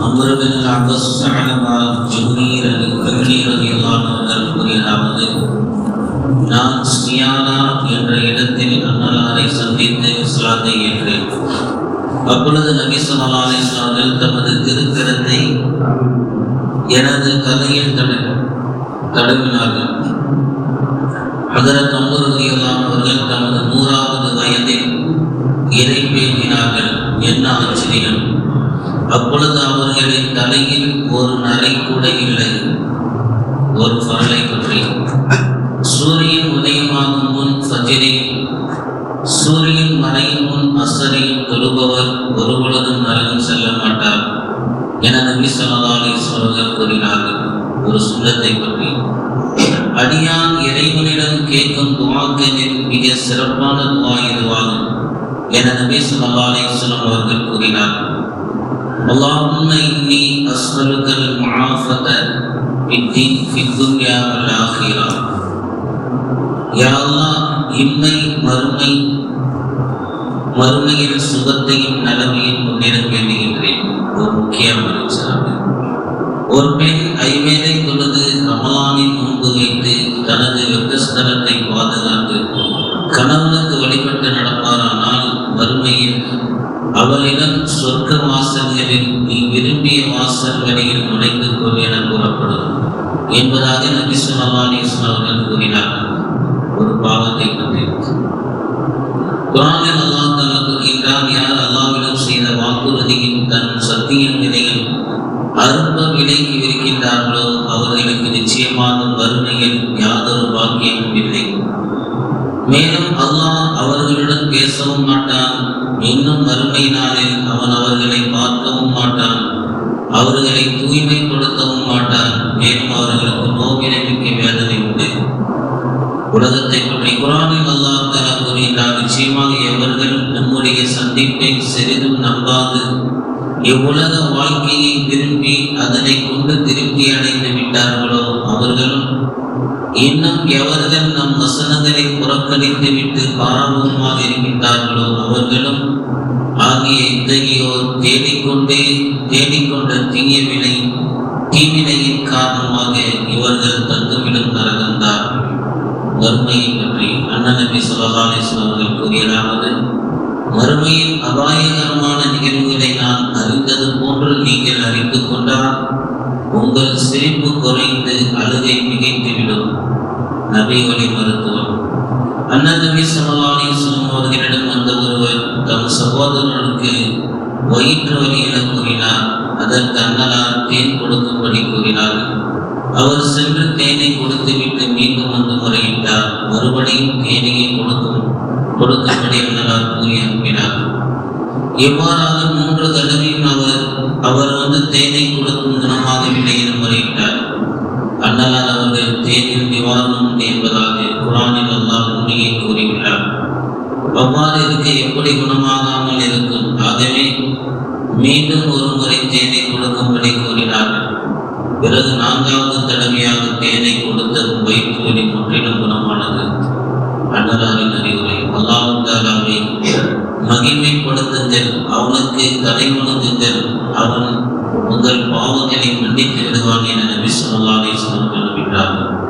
அமர் பின் abuse அலமா ஜுஹீர் என்ற இடத்தில் அண்ணலாரை சந்தித்து இஸ்லாத்தை அப்பொழுது நபி சொல்லா அலிஸ்லாமில் தமது திருக்கரத்தை எனது தலையில் தடு தடுவினார்கள் அதற்கு அமர் என்ன ஆச்சரியம் அப்பொழுது அவர்களின் தலையில் ஒரு நரை கூட இல்லை. ஒரு பரலை பற்றி. சூரியன் உதயமாகும் முன் ஃபஜ்ரில் சூரியன் மறையும் முன் அசரில் தொழுபவர் ஒருபொழுதும் நரகம் செல்ல மாட்டார். என நபி ஸல்லல்லாஹு அலைஹி கூறினார்கள் ஒரு சுண்ணத்தை பற்றி. அடியான் இறைவனிடம் கேட்கும் துவாக்களில் மிக சிறப்பான துவா இதுவாகும். என நபி ஸல்லல்லாஹு அலைஹி வஸல்லம் அவர்கள் கூறினார் اللهم إني أسألك المعافاة في الدين في الدنيا والآخرة يا الله இம்மை மறுமை மறுமையில் சுகத்தையும் நலமையும் முன்னிடம் வேண்டுகின்றேன் ஒரு முக்கியமான விஷயம் ஒரு பெண் ஐவேளை தொழுது ரமலானின் முன்பு வைத்து தனது வெப்பஸ்தலத்தை பாதுகாத்து கணவனுக்கு வழிபட்டு நடப்பாரானால் வறுமையில் அவளிடம் சொர்க்க வாசல்களில் நீ விரும்பிய வாசல் வழியில் நுழைந்து கொள் என கூறப்படும் என்பதாக நபி ஸல்லல்லாஹு அலைஹி அவர்கள் கூறினார். ஒரு பாவத்தை பற்றி. குரானில் அல்லாஹ் தஆலா கூறுகின்றான் யார் அல்லாவிடம் செய்த வாக்குறுதியின் தன் சத்திய நிலையில் அருப்ப விலைக்கு இருக்கின்றார்களோ அவர்களுக்கு நிச்சயமாக வறுமையில் யாதொரு பாக்கியமும் இல்லை. மேலும் அல்லாஹ் அவர்களுடன் பேசவும் மாட்டான் இன்னும் வறுமை நாளில் அவன் அவர்களை பார்க்கவும் மாட்டான். அவர்களை தூய்மைப்படுத்தவும் மாட்டான். மேலும் அவர்களுக்கு நோவினை மிக்க வேதனை உண்டு. உலகத்தை பற்றி குரானில் அல்லாஹ் தலா கூறுகின்றார் நிச்சயமாக எவர்கள் நம்முடைய சந்திப்பை சிறிதும் நம்பாது. இவ்வுலக வாழ்க்கையை விரும்பி அதனை கொண்டு திருப்தி அடைந்து விட்டார்களோ அவர்களும் இன்னும் எவர்கள் நம் வசனங்களை புறக்கணித்து விட்டு பாராமுகமாக இருக்கின்றார்களோ அவர்களும் ஆகிய இத்தகையோர் தேடிக்கொண்டே தேடிக்கொண்ட தீயவினை தீவினையின் காரணமாக இவர்கள் தங்குமிடம் நரகந்தார். வறுமையை பற்றி அண்ணன் நபி ஸல்லல்லாஹு அவர்கள் கூறியதாவது வறுமையின் அபாயகரமான நிகழ்வுகளை நான் அறிந்தது போன்று நீங்கள் அறிந்து கொண்டால் உங்கள் சிரிப்பு குறைந்து அழுகை மிகை நபி மருத்துவம் அண்ணன் நபி ஸல்லல்லாஹு அவர்களிடம் வந்த ஒருவர் தம் சகோதரனுக்கு வயிற்று வலி என கூறினார். அதற்கு அண்ணலார் தேன் கொடுக்கும்படி கூறினார். அவர் சென்று தேனை கொடுத்துவிட்டு மீண்டும் வந்து முறையிட்டார். மறுபடியும் தேனையை கொடுக்கும் கொடுக்கும்படி அண்ணலார் கூறி அனுப்பினார். எவ்வாறாக மூன்று தடவையும் அவர் அவர் வந்து தேனை கொடுக்கும் குணமாகவில்லை என முறையிட்டார் அண்ணலார் அவர்கள் தேனில் நிவாரணம் உண்டு என்பதாக குரானில் அல்லாஹ் உண்மையை கூறியுள்ளார் அவ்வாறு இருக்க எப்படி குணமாகாமல் இருக்கும்? ஆகவே மீண்டும் ஒரு முறை தேனை கொடுக்கும்படி கூறினார்கள் பிறகு நான்காவது தடவையாக தேனை கொடுத்ததும் வயிற்று வலி முற்றிலும் குணமானது. அன்னலாரின் அறிவுரை. அல்லாவுக்காராவை மகிமைப்படுத்துங்கள் அவனுக்கு தலை வணங்குங்கள் அவன் உங்கள் பாவங்களை மன்னித்து விடுவான் என நபி சொல்லாதே அலைஹி வஸல்லம்